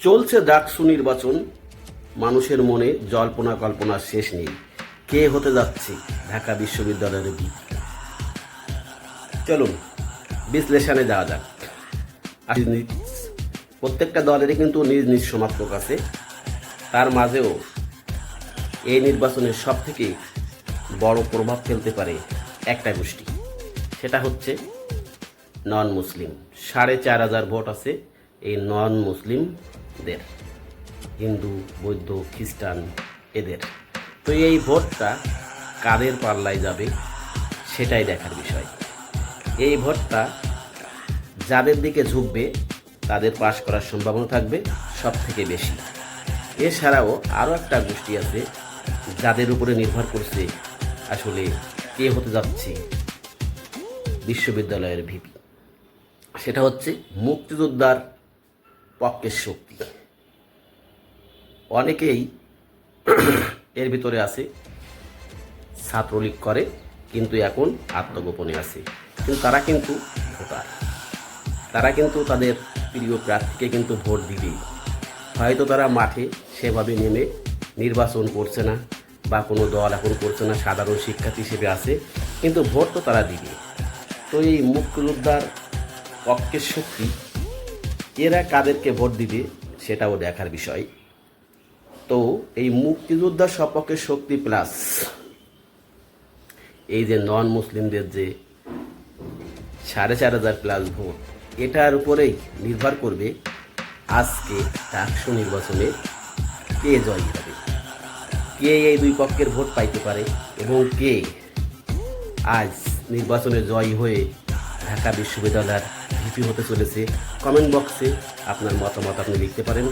চলছে ডাকসু নির্বাচন মানুষের মনে জল্পনা কল্পনার শেষ নেই। কে হতে যাচ্ছে ঢাকা বিশ্ববিদ্যালয়ের ভিপি চলুন, বিশ্লেষণে যাওয়া যাক। প্রত্যেকটা দলেরই কিন্তু নিজ নিজ সমাত্মক আছে। তার মাঝেও এই নির্বাচনের সব থেকে বড় প্রভাব ফেলতে পারে একটা গোষ্ঠী। সেটা হচ্ছে নন মুসলিম সাড়ে চার হাজার ভোট আছে এই নন মুসলিমদের হিন্দু, বৌদ্ধ, খ্রিস্টান এদের। তো এই ভোটটা কাদের পাল্লায় যাবে সেটাই দেখার বিষয়। এই ভোটটা যাদের দিকে ঝুঁকবে, তাদের পাশ করার সম্ভাবনা থাকবে সব থেকে বেশি। এছাড়াও আরও একটা গোষ্ঠী আছে যাদের উপরে নির্ভর করছে আসলে কে হতে যাচ্ছে বিশ্ববিদ্যালয়ের ভিপি। সেটা হচ্ছে মুক্তিযোদ্ধার পক্ষের শক্তি। অনেকেই এর ভিতরে আছে, ছাত্রলীগ করে, কিন্তু এখন আত্মগোপনে আছে। কিন্তু তারা কিন্তু ভোটার। তারা কিন্তু তাদের প্রিয় প্রার্থীকে কিন্তু ভোট দিবেই। হয়তো তারা মাঠে সেভাবে নেমে নির্বাচন করছে না বা কোনো দল এখন করছে না, সাধারণ শিক্ষার্থী হিসেবে আছে, কিন্তু ভোট তো তারা দিবে তো এই মুক্তিযোদ্ধার পক্ষের শক্তি এরা কাদেরকে ভোট দিবে সেটাও দেখার বিষয়। তো এই মুক্তিযোদ্ধার সপক্ষের শক্তি প্লাস এই যে নন মুসলিমদের যে সাড়ে চার হাজার প্লাস ভোট, এটার উপরেই নির্ভর করবে আজকে ডাকসু নির্বাচনে কে জয়ী হবে। কে এই দুই পক্ষের ভোট পাইতে পারে এবং কে আজ নির্বাচনে জয়ী হয়ে ঢাকা বিশ্ববিদ্যালয়ের ভিপি হতে চলেছে। কমেন্ট বক্সে আপনার মতামত আপনি লিখতে পারেন।